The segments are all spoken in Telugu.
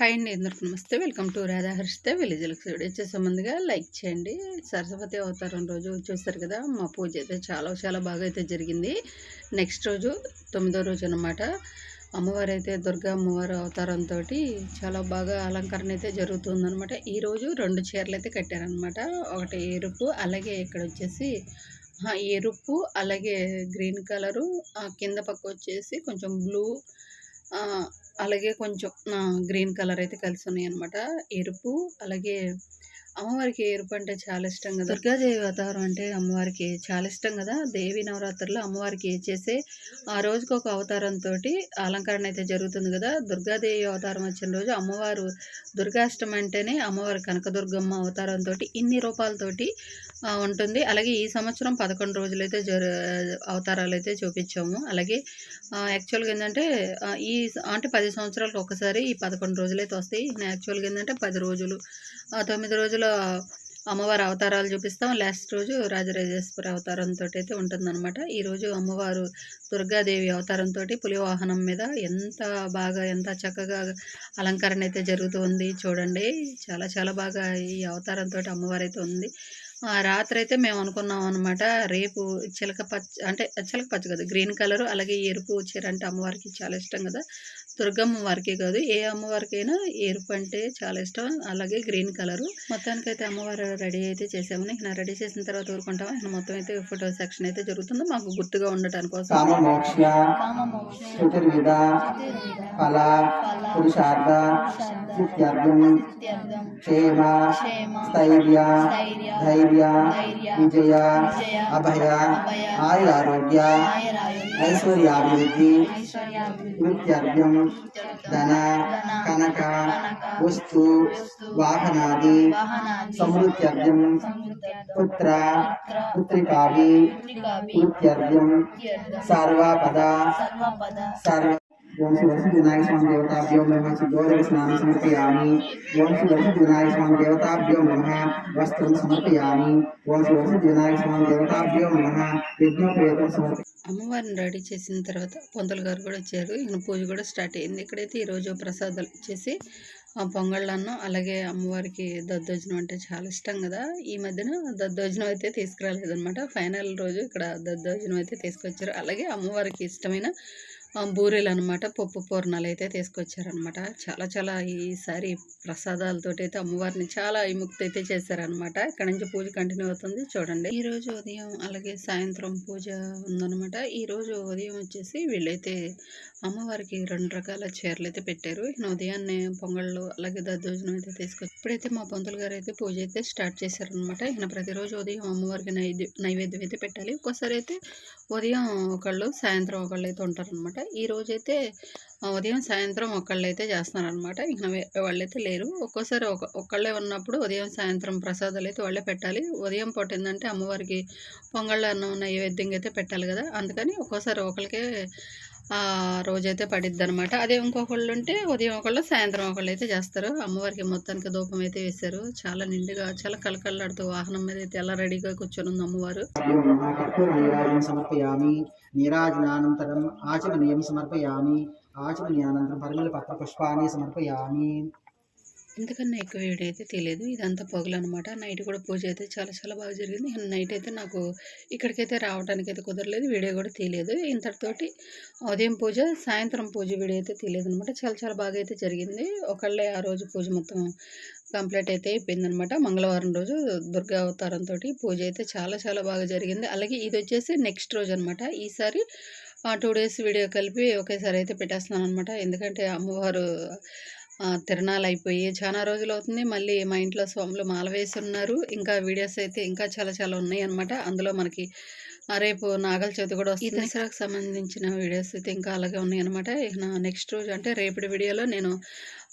హాయ్ అండి అందరికి namaste. Welcome to Radhaharshita village video. వచ్చేసే ముందుగా లైక్ చేయండి. సరస్వతి అవతారం రోజు చూస్తారు కదా మా పూజ అయితే చాలా చాలా బాగా అయితే జరిగింది. నెక్స్ట్ రోజు తొమ్మిదో రోజు అనమాట అమ్మవారు అయితే దుర్గా అమ్మవారి అవతారంతో చాలా బాగా అలంకరణ అయితే జరుగుతుందనమాట ఈరోజు రెండు చీరలు అయితే కట్టారనమాట ఒకటి ఎరుపు అలాగే ఇక్కడ వచ్చేసి ఎరుపు అలాగే గ్రీన్ కలరు ఆ, కింద పక్క వచ్చేసి కొంచెం బ్లూ అలాగే కొంచెం గ్రీన్ కలర్ అయితే కలిసి ఉన్నాయి అనమాట ఎరుపు అలాగే అమ్మవారికి ఎరుపు అంటే చాలా ఇష్టం కదా. దుర్గాదేవి అవతారం అంటే అమ్మవారికి చాలా ఇష్టం కదా. దేవి నవరాత్రుల్లో అమ్మవారికి చేసే ఆ రోజుకి ఒక అవతారంతో అలంకరణ అయితే జరుగుతుంది కదా. దుర్గాదేవి అవతారం వచ్చిన రోజు అమ్మవారు దుర్గాష్టమి అంటేనే అమ్మవారి కనకదుర్గమ్మ అవతారంతో ఇన్ని రూపాలతోటి ఉంటుంది. అలాగే ఈ సంవత్సరం పదకొండు రోజులైతే జరు అవతారాలు అయితే చూపించాము. అలాగే యాక్చువల్గా ఏంటంటే ఈ అంటే పది సంవత్సరాలకు ఒకసారి ఈ పదకొండు రోజులైతే వస్తాయి. యాక్చువల్గా ఏంటంటే పది రోజులు తొమ్మిది రోజులు అమ్మవారి అవతారాలు చూపిస్తాం. లాస్ట్ రోజు రాజరాజేశ్వరి అవతారంతో అయితే ఉంటుందన్నమాట. ఈరోజు అమ్మవారు దుర్గాదేవి అవతారంతో పులివాహనం మీద ఎంత బాగా ఎంత చక్కగా అలంకరణ అయితే జరుగుతుంది చూడండి. చాలా చాలా బాగా ఈ అవతారంతో అమ్మవారు అయితే ఉంది. ఆ రాత్రి అయితే మేము అనుకున్నాం అనమాట రేపు చిలక పచ్చ అంటే చిలక పచ్చ కదా గ్రీన్ కలర్ అలాగే ఎరుపు చీర అంటే అమ్మవారికి చాలా ఇష్టం కదా. దుర్గమ్మ వారికి కాదు ఏ అమ్మవారికైనా ఎరుపు అంటే చాలా ఇష్టం. అలాగే గ్రీన్ కలరు. మొత్తానికైతే అమ్మవారు రెడీ అయితే చేసాము. ఇక రెడీ చేసిన తర్వాత ఊరుకుంటాం ఆయన మొత్తం అయితే ఫోటో సెక్షన్ అయితే జరుగుతుంది. మాకు గుర్తుగా ఉండటానికి కోసం. కామమోక్ష ఆరోగ్య పురుషార్థ క్షేమ స్థైర్య ధైర్య విజయ అభయ ఆయురారోగ్య ఐశ్వర్యాభివృద్ధి వృత్యర్థం ధన కనక వస్తు వాహనాది సమృద్ధ్యర్థం పుత్ర పుత్రికాది వృత్యర్థం సర్వపద సర్వ ఓం శ్రీ స్వామి దేవతాభ్యో నమ. స్నానం సమర్పయామి. ఓం శ్రీ స్వామి దేవతాభ్యో నమ. వస్త్రం సమర్పయామి. ఓం శ్రీ స్వామి దేవతాభ్యో నమ. యజ్ఞోపేతం సమర్ప అమ్మవారిని రెడీ చేసిన తర్వాత పొంతలు గారు కూడా వచ్చారు. ఈయన పూజ కూడా స్టార్ట్ అయింది. ఇక్కడైతే ఈరోజు ప్రసాదాలు ఇచ్చేసి ఆ పొంగళ్ళన్నం అలాగే అమ్మవారికి దద్దోజనం అంటే చాలా ఇష్టం కదా. ఈ మధ్యన దద్దోజనం అయితే తీసుకురాలేదన్నమాట. ఫైనల్ రోజు ఇక్కడ దద్దోజనం అయితే తీసుకొచ్చారు. అలాగే అమ్మవారికి ఇష్టమైన బూరెలు అనమాట పప్పు పూర్ణాలు అయితే తీసుకొచ్చారనమాట. చాలా చాలా ఈసారి ప్రసాదాలతోటి అయితే అమ్మవారిని చాలా విముక్తి అయితే చేశారనమాట. ఇక్కడ నుంచి పూజ కంటిన్యూ అవుతుంది చూడండి. ఈ రోజు ఉదయం అలాగే సాయంత్రం పూజ ఉందనమాట. ఈ రోజు ఉదయం వచ్చేసి వీళ్ళైతే అమ్మవారికి రెండు రకాల చీరలు అయితే పెట్టారు ఉదయాన్నే పొంగళ్ళు అలాగే దద్దోజనం అయితే తీసుకొచ్చి ఇప్పుడైతే మా పంతులు గారు అయితే పూజ అయితే స్టార్ట్ చేశారనమాట. ఈయన ప్రతిరోజు ఉదయం అమ్మవారికి నైవేద్యం నైవేద్యం అయితే పెట్టాలి. ఒక్కోసారి అయితే ఉదయం ఒకళ్ళు సాయంత్రం ఒకళ్ళు అయితే ఉంటారనమాట. ఈ రోజైతే ఉదయం సాయంత్రం ఒకళ్ళు అయితే చేస్తున్నారనమాట ఇంక వాళ్ళైతే లేరు. ఒక్కోసారి ఒక ఒక్కళ్ళే ఉన్నప్పుడు ఉదయం సాయంత్రం ప్రసాదాలు అయితే వాళ్ళే పెట్టాలి. ఉదయం పూట ఏంటంటే అమ్మవారికి పొంగళ్ళ అన్నం నైవేద్యంగా అయితే పెట్టాలి కదా. అందుకని ఒక్కోసారి ఒకరికే రోజైతే పడిద్ది అనమాట అదే ఇంకొకళ్ళు ఉంటే ఉదయం ఒకళ్ళు సాయంత్రం ఒకళ్ళు అయితే చేస్తారు. అమ్మవారికి మొత్తానికి ధూపం అయితే వేశారు. చాలా నిండుగా చాలా కలకల్లాడుతూ వాహనం మీద అయితే ఎలా రెడీగా కూర్చొని ఉంది అమ్మవారు నమ కర్పూర సమర్పయామి నీరాజనానంతరం ఆచమనీయం సమర్పయామి. ఆచమనీయానంతరం పరిమళ పత్ర పుష్పాన్ని సమర్పయామి. ఇంతకన్నా ఎక్కువ వీడియో అయితే తెలియదు ఇదంతా పొగలు అనమాట నైట్ కూడా పూజ అయితే చాలా చాలా బాగా జరిగింది. నైట్ అయితే నాకు ఇక్కడికైతే రావడానికి అయితే కుదరలేదు. వీడియో కూడా తెలియదు ఇంతటితోటి ఉదయం పూజ సాయంత్రం పూజ వీడియో అయితే తెలియదు అనమాట చాలా చాలా బాగా అయితే జరిగింది. ఒకళ్ళే ఆ రోజు పూజ మొత్తం కంప్లీట్ అయితే అయిపోయిందనమాట. మంగళవారం రోజు దుర్గా అవతారంతో పూజ అయితే చాలా చాలా బాగా జరిగింది. అలాగే ఇది వచ్చేసి నెక్స్ట్ రోజు అనమాట ఈసారి టూ డేస్ వీడియో కలిపి ఒకేసారి అయితే పెట్టేస్తున్నాను అనమాట ఎందుకంటే అమ్మవారు తిరణాలు అయిపోయి చాలా రోజులు అవుతుంది మళ్ళీ మా ఇంట్లో స్వాములు మాల వేసి ఉన్నారు ఇంకా వీడియోస్ అయితే ఇంకా చాలా చాలా ఉన్నాయి అనమాట అందులో మనకి రేపు నాగల చవితి కూడా వస్తుంది. దసరాకు సంబంధించిన వీడియోస్ అయితే ఇంకా అలాగే ఉన్నాయి అనమాట ఇక నా నెక్స్ట్ రోజు అంటే రేపటి వీడియోలో నేను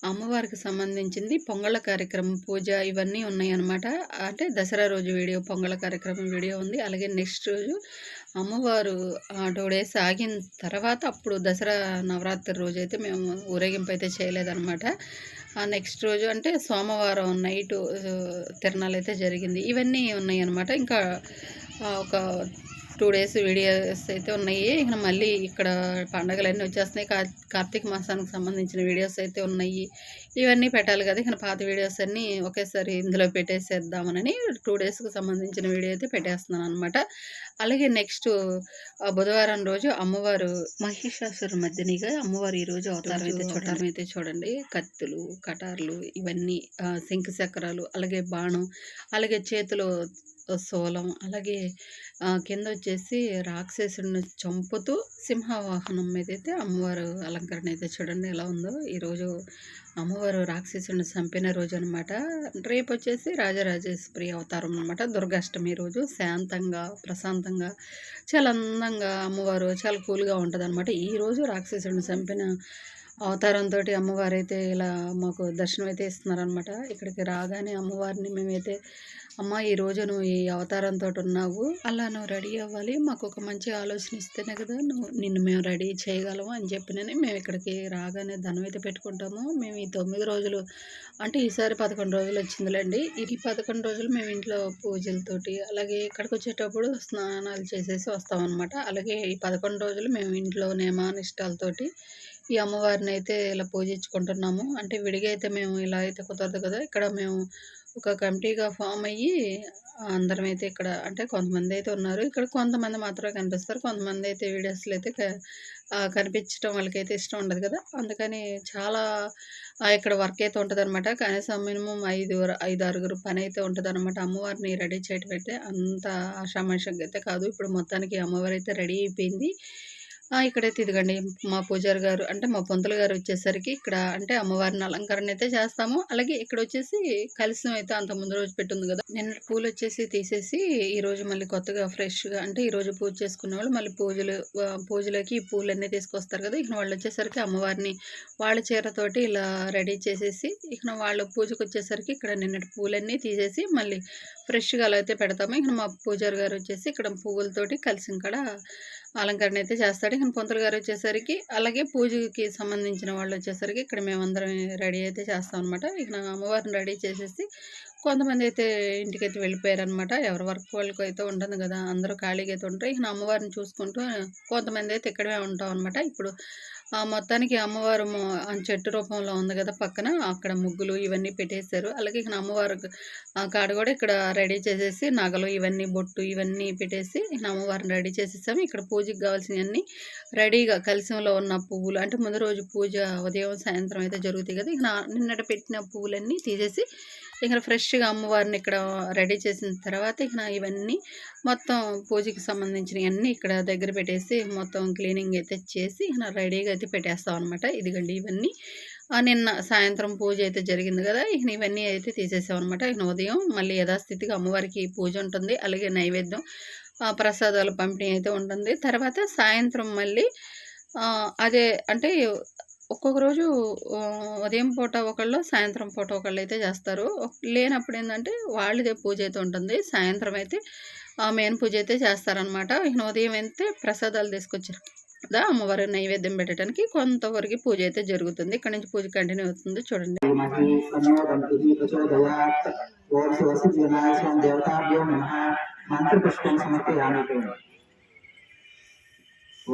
అమ్మవారికి సంబంధించింది పొంగళ్ళ కార్యక్రమం పూజ ఇవన్నీ ఉన్నాయి అనమాట అంటే దసరా రోజు వీడియో పొంగళ్ళ కార్యక్రమం వీడియో ఉంది. అలాగే నెక్స్ట్ రోజు అమ్మవారు టూ డేస్ ఆగిన తర్వాత అప్పుడు దసరా నవరాత్రి రోజు అయితే మేము ఊరేగింపు అయితే చేయలేదన్నమాట. ఆ నెక్స్ట్ రోజు అంటే సోమవారం నైట్ తిరణాలు అయితే జరిగింది. ఇవన్నీ ఉన్నాయనమాట ఇంకా ఒక టూ డేస్ వీడియోస్ అయితే ఉన్నాయి. ఇక మళ్ళీ ఇక్కడ పండగలన్నీ వచ్చేస్తున్నాయి. కా కార్తీక మాసానికి సంబంధించిన వీడియోస్ అయితే ఉన్నాయి. ఇవన్నీ పెట్టాలి కదా. ఇక పాత వీడియోస్ అన్నీ ఒకేసారి ఇందులో పెట్టేసేద్దామని టూ డేస్కి సంబంధించిన వీడియో అయితే పెట్టేస్తున్నాను అనమాట అలాగే నెక్స్ట్ బుధవారం రోజు అమ్మవారు మహిషాసుర మధ్యనిగా అమ్మవారు ఈరోజు అవతారం అయితే అవతారం. అయితే చూడండి. కత్తులు కటార్లు ఇవన్నీ శంకు చక్రాలు అలాగే బాణం అలాగే చేతిలో సోలం. అలాగే కింద వచ్చేసి రాక్షసుడిని చంపుతూ సింహవాహనం మీద అయితే అమ్మవారు అలంకరణ అయితే చూడండి ఎలా ఉందో. ఈరోజు అమ్మవారు రాక్షసుడిని చంపిన రోజు అనమాట రేపు వచ్చేసి రాజరాజేశ్వరి అవతారం అనమాట దుర్గాష్టమి రోజు శాంతంగా ప్రశాంతంగా చాలా అందంగా అమ్మవారు చాలా కూల్గా ఉంటుంది అనమాట ఈరోజు రాక్షసుడిని చంపిన అవతారంతో అమ్మవారు అయితే ఇలా మాకు దర్శనం అయితే ఇస్తున్నారనమాట ఇక్కడికి రాగానే అమ్మవారిని మేమైతే అమ్మ ఈ రోజు నువ్వు ఈ అవతారంతో ఉన్నావు. అలా నువ్వు రెడీ అవ్వాలి. మాకు ఒక మంచి ఆలోచన ఇస్తేనే కదా నువ్వు నిన్ను మేము రెడీ చేయగలము అని చెప్పినని మేము ఇక్కడికి రాగానే ధనం అయితే పెట్టుకుంటాము. మేము ఈ తొమ్మిది రోజులు అంటే ఈసారి పదకొండు రోజులు వచ్చిందిలేండి. ఈ పదకొండు రోజులు మేము ఇంట్లో పూజలతోటి అలాగే ఇక్కడికి వచ్చేటప్పుడు స్నానాలు చేసేసి వస్తామన్నమాట. అలాగే ఈ పదకొండు రోజులు మేము ఇంట్లో నియమానిష్టాలతోటి ఈ అమ్మవారిని అయితే ఇలా పూజించుకుంటున్నాము. అంటే విడిగా అయితే మేము ఇలా అయితే కుదరదు కదా. ఇక్కడ మేము ఒక కమిటీగా ఫామ్ అయ్యి అందరం అయితే ఇక్కడ అంటే కొంతమంది అయితే ఉన్నారు. ఇక్కడ కొంతమంది మాత్రమే కనిపిస్తారు. కొంతమంది అయితే వీడియోస్లో అయితే క- కనిపించడం వాళ్ళకైతే ఇష్టం ఉండదు కదా. అందుకని చాలా ఇక్కడ వర్క్ అయితే ఉంటుంది అనమాట కనీసం మినిమం ఐదు ఐదు ఆరుగురు పని అయితే ఉంటుంది అనమాట అమ్మవారిని రెడీ చేయడం అయితే అంత ఆషామాషంగా అయితే కాదు. ఇప్పుడు మొత్తానికి అమ్మవారు అయితే రెడీ అయిపోయింది. ఇక్కడైతే ఇదిగండి. మా పూజారి గారు అంటే మా పొంతులు గారు వచ్చేసరికి ఇక్కడ అంటే అమ్మవారిని అలంకరణ అయితే చేస్తాము. అలాగే ఇక్కడ వచ్చేసి కలిసం అయితే అంత ముందు రోజు పెట్టుంది కదా. నిన్న పూలు వచ్చేసి తీసేసి ఈ రోజు మళ్ళీ కొత్తగా ఫ్రెష్గా అంటే ఈ రోజు పూజ చేసుకున్న వాళ్ళు మళ్ళీ పూజలు పూజలకి ఈ పూలన్నీ తీసుకొస్తారు కదా. ఇక వాళ్ళు వచ్చేసరికి అమ్మవారిని వాళ్ళ చీరతోటి ఇలా రెడీ చేసేసి ఇక వాళ్ళ పూజకు వచ్చేసరికి ఇక్కడ నిన్నటి పూలన్నీ తీసేసి మళ్ళీ ఫ్రెష్గా అలా అయితే పెడతాము. ఇక మా పూజారి గారు వచ్చేసి ఇక్కడ పువ్వులతోటి కలిసి ఇక్కడ అలంకరణ అయితే చేస్తాడు. ఇక పొంతులు గారు వచ్చేసరికి అలాగే పూజకి సంబంధించిన వాళ్ళు వచ్చేసరికి ఇక్కడ మేమందరం రెడీ అయితే చేస్తాం అనమాట ఇక అమ్మవారిని రెడీ చేసేసి కొంతమంది అయితే ఇంటికైతే వెళ్ళిపోయారనమాట ఎవరి వర్క్ వాళ్ళకి అయితే ఉంటుంది కదా. అందరూ ఖాళీగా అయితే ఉంటారు. ఇక అమ్మవారిని చూసుకుంటూ కొంతమంది అయితే ఇక్కడే ఉంటాం అనమాట ఇప్పుడు ఆ మొత్తానికి అమ్మవారు ఆ చెట్టు రూపంలో ఉంది కదా పక్కన. అక్కడ ముగ్గులు ఇవన్నీ పెట్టేశారు. అలాగే ఇక అమ్మవారు ఆ కాడ కూడా ఇక్కడ రెడీ చేసేసి నగలు ఇవన్నీ బొట్టు ఇవన్నీ పెట్టేసి ఇక అమ్మవారిని రెడీ చేసేసాము. ఇక్కడ పూజకి కావాల్సినవన్నీ రెడీగా కలిసిలో ఉన్న పువ్వులు అంటే ముందు రోజు పూజ ఉదయం సాయంత్రం అయితే జరుగుతాయి కదా. ఇక నా- నిన్నట పెట్టిన పువ్వులన్నీ తీసేసి ఇక్కడ ఫ్రెష్గా అమ్మవారిని ఇక్కడ రెడీ చేసిన తర్వాత ఇక ఇవన్నీ మొత్తం పూజకి సంబంధించినవన్నీ ఇక్కడ దగ్గర పెట్టేసి మొత్తం క్లీనింగ్ అయితే చేసి ఇక రెడీగా అయితే పెట్టేస్తాం అనమాట ఇదిగండి ఇవన్నీ. నిన్న సాయంత్రం పూజ అయితే జరిగింది కదా ఇక ఇవన్నీ అయితే తీసేసాం అనమాట ఇక ఉదయం మళ్ళీ యథాస్థితిగా అమ్మవారికి పూజ ఉంటుంది అలాగే నైవేద్యం ప్రసాదాలు పంపిణీ అయితే ఉంటుంది. తర్వాత సాయంత్రం మళ్ళీ అదే అంటే ఒక్కొక్క రోజు ఉదయం పూట ఒకళ్ళు సాయంత్రం పూట ఒకళ్ళు అయితే చేస్తారు. లేనప్పుడు ఏంటంటే వాళ్ళదే పూజ అయితే ఉంటుంది. సాయంత్రం అయితే మెయిన్ పూజ అయితే చేస్తారనమాట ఇక ఉదయం అయితే ప్రసాదాలు తీసుకొచ్చారు కదా అమ్మవారి నైవేద్యం పెట్టడానికి. కొంతవరకు పూజ అయితే జరుగుతుంది. ఇక్కడ నుంచి పూజ కంటిన్యూ అవుతుంది చూడండి. మంత్ర పుష్పం సమర్పయామి.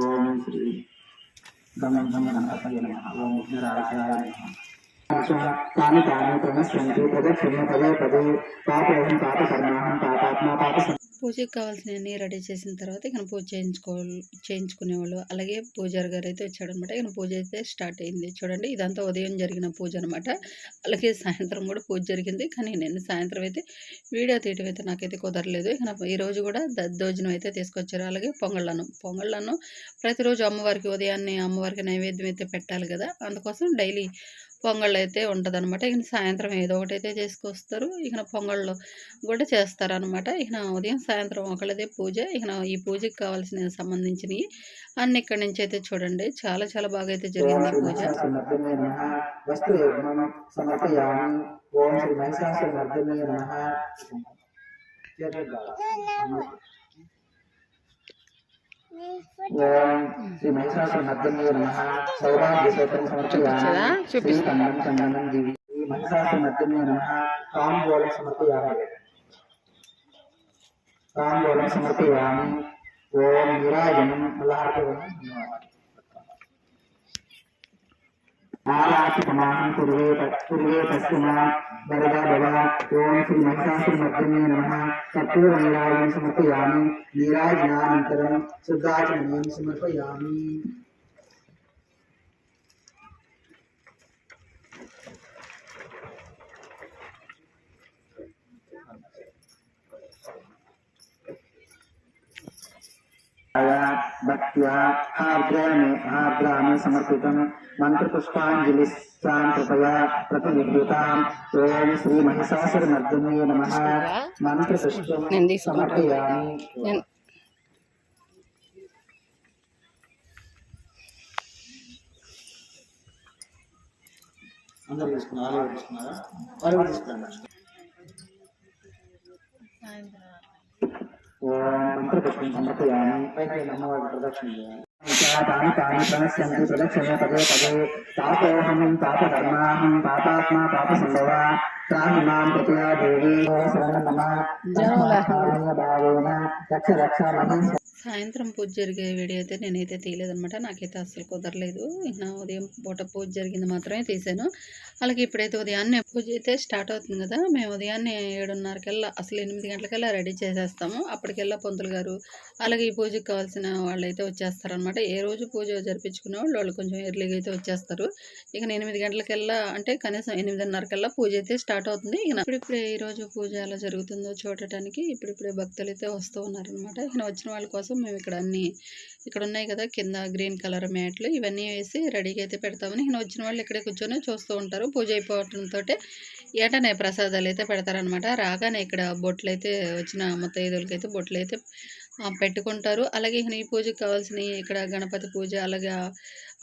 ఓం శ్రీ గమం గమనపతయ నమః ఓం విఘ్నరాజాయ నమః తాని తాని ప్రణశ్యంతి ప్రదక్షిణ పదే పదే పాపం పాపకర్మాహం పాపాత్మా పాప పూజకి కావాల్సినవన్నీ రెడీ చేసిన తర్వాత ఇక పూజ చేయించుకో చేయించుకునేవాళ్ళు. అలాగే పూజారి గారు అయితే వచ్చాడనమాట. ఇక పూజ అయితే స్టార్ట్ అయింది. చూడండి ఇదంతా ఉదయం జరిగిన పూజ అనమాట. అలాగే సాయంత్రం కూడా పూజ జరిగింది. కానీ నేను సాయంత్రం అయితే వీడియో తీయటం అయితే నాకైతే కుదరలేదు. ఇక ఈరోజు కూడా దద్దోజనం అయితే తీసుకొచ్చారు. అలాగే పొంగళ్ళను పొంగళ్ళను ప్రతిరోజు అమ్మవారికి ఉదయాన్నే అమ్మవారికి నైవేద్యం అయితే పెట్టాలి కదా. అందుకోసం డైలీ పొంగళ్ళు అయితే ఉంటుంది అనమాట ఇక సాయంత్రం ఏదో ఒకటి అయితే చేసుకొస్తారు ఇక పొంగళ్ళు కూడా చేస్తారనమాట ఇక ఉదయం సాయంత్రం ఒకళ్ళదే పూజ ఇక ఈ పూజకి కావాల్సిన సంబంధించినవి అన్ని ఇక్కడి నుంచి అయితే చూడండి చాలా చాలా బాగా అయితే జరిగింది పూజ ఓం శ్రీ మహిషాసురమర్దినే నమః ఓం శ్రీ మహిషాసురమర్దినే నమః సమర్పయామి శ్రీ కన్నం చందనం దివి శ్రీ మహిషాసురమర్దినే నమః తాంబూలం సమర్పయామి తాంబూలం సమర్పయామి ఓం నీరాజనం ఆరాచితమాహం కుర్వే కుర్వే తస్మా వరదా భవ ఓం శ్రీ మహిషాసురమర్దినే నమః కర్పూర సమర్పయామి నీరాజనానంతరం శుద్ధాచమనీయం సమర్పయామి భక్త్యా ఆర్ద్రామే ఆర్ద్రామే సమర్పితం మంత్రపుష్పాంజలి కృపయా ప్రతినిర్వృతాం ఓం శ్రీ మహిషాసుర మర్దనే నమ మంత్రపుష్పం. సమర్పయామి అందరూ తీసుకున్నారు మంత్రపుష్పం సమర్పయామి. పైకి అమ్మవారి ప్రదక్షిణ. చేయాలి తాని తాని ప్రణశ్యంతి ప్రదక్షిణ పదే పదే. తాపోహం పాపకర్మాహం పాపాత్మా పాప సంభవ. సాయంత్రం పూజ జరిగే వీడియో అయితే నేనైతే తీయలేదనమాట నాకైతే అస్సలు కుదరలేదు. నా ఉదయం పూట పూజ జరిగింది మాత్రమే తీసాను అలాగే ఇప్పుడైతే ఉదయాన్నే పూజ అయితే స్టార్ట్ అవుతుంది కదా. మేము ఉదయాన్నే ఏడున్నరకల్లా అసలు ఎనిమిది గంటలకల్లా రెడీ చేసేస్తాము. అప్పటికెల్లా పొంతులు గారు అలాగే ఈ పూజకి కావాల్సిన వాళ్ళు అయితే వచ్చేస్తారనమాట ఏ రోజు పూజ జరిపించుకునే వాళ్ళు వాళ్ళు కొంచెం ఎర్లీగా అయితే వచ్చేస్తారు. ఇక ఎనిమిది గంటలకల్లా అంటే కనీసం ఎనిమిదిన్నరకల్లా పూజ అయితే స్టార్ట్ స్టార్ట్ అవుతుంది. ఈయన ఇప్పుడిప్పుడే ఈ రోజు పూజ ఎలా జరుగుతుందో చూడటానికి ఇప్పుడిప్పుడే భక్తులు అయితే వస్తూ ఉన్నారనమాట ఈయన వచ్చిన వాళ్ళ కోసం మేము ఇక్కడ అన్ని ఇక్కడ ఉన్నాయి కదా కింద గ్రీన్ కలర్ మ్యాట్లు ఇవన్నీ వేసి రెడీగా అయితే పెడతామని ఈయన వచ్చిన వాళ్ళు ఇక్కడే కూర్చొని చూస్తూ ఉంటారు. పూజ అయిపోవడంతో ఏటనే ప్రసాదాలు అయితే పెడతారనమాట రాగానే ఇక్కడ బొట్లు అయితే వచ్చిన మొత్తం అయితే బొట్లు అయితే పెట్టుకుంటారు. అలాగే ఇక ఈ పూజకి కావాల్సినవి ఇక్కడ గణపతి పూజ అలాగే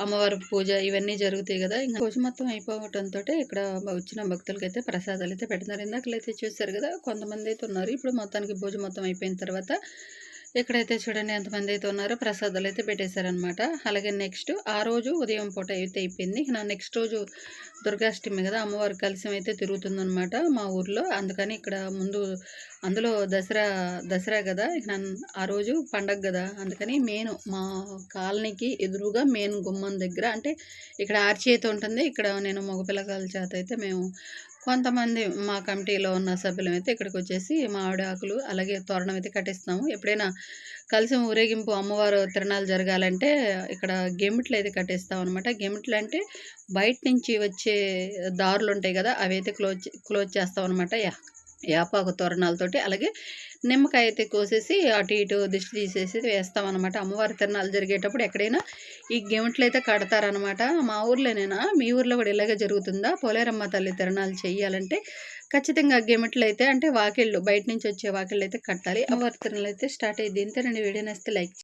అమ్మవారి పూజ ఇవన్నీ జరుగుతాయి కదా. ఇంకా పూజ మొత్తం అయిపోవటంతో ఇక్కడ వచ్చిన భక్తులకి అయితే ప్రసాదాలు అయితే పెడతారు ఇందాకలైతే చూశారు కదా కొంతమంది అయితే ఉన్నారు. ఇప్పుడు మొత్తానికి పూజ మొత్తం అయిపోయిన తర్వాత ఇక్కడైతే చూడండి ఎంతమంది అయితే ఉన్నారో ప్రసాదాలు అయితే పెట్టేశారనమాట అలాగే నెక్స్ట్ ఆ రోజు ఉదయం పూట అయితే అయిపోయింది. నా నెక్స్ట్ రోజు దుర్గాష్టమి కదా అమ్మవారి కలిసం అయితే తిరుగుతుందనమాట మా ఊర్లో. అందుకని ఇక్కడ ముందు అందులో దసరా దసరా కదా ఇక నన్- ఆ రోజు పండగ కదా. అందుకని మెయిన్ మా కాలనీకి ఎదురుగా మెయిన్ గుమ్మం దగ్గర అంటే ఇక్కడ ఆర్చి అయితే ఉంటుంది. ఇక్కడ నేను మగపిల్లకాయల చేత అయితే మేము కొంతమంది మా కమిటీలో ఉన్న సభ్యులం అయితే ఇక్కడికి వచ్చేసి మామిడి ఆకులు అలాగే తోరణం అయితే కట్టిస్తాము ఎప్పుడైనా కలిసి ఊరేగింపు అమ్మవారు తిరణాలు జరగాలంటే ఇక్కడ గెమిట్లు అయితే కట్టేస్తాం అనమాట గెమిట్లు అంటే బయట నుంచి వచ్చే దారులు ఉంటాయి కదా అవి అయితే క్లోజ్ క్లోజ్ చేస్తాం అనమాట యా. యాపాకు తోరణాలతోటి అలాగే నిమ్మకాయ అయితే కోసేసి అటు ఇటు దిష్టి తీసేసి వేస్తాం అనమాట అమ్మవారి తిరణాలు జరిగేటప్పుడు ఎక్కడైనా ఈ గెమిట్లు అయితే కడతారనమాట మా ఊర్లోనేనా మీ ఊర్లో కూడా ఇలాగే జరుగుతుందా? పోలేరమ్మ తల్లి తిరణాలు చేయాలంటే ఖచ్చితంగా గెమిట్లు అయితే అంటే వాకిళ్ళు బయట నుంచి వచ్చే వాకిళ్ళు అయితే కట్టాలి. అమ్మవారి తిరణాలు అయితే స్టార్ట్ అయ్యింది ఇంతేనండి వీడియో నేస్తే లైక్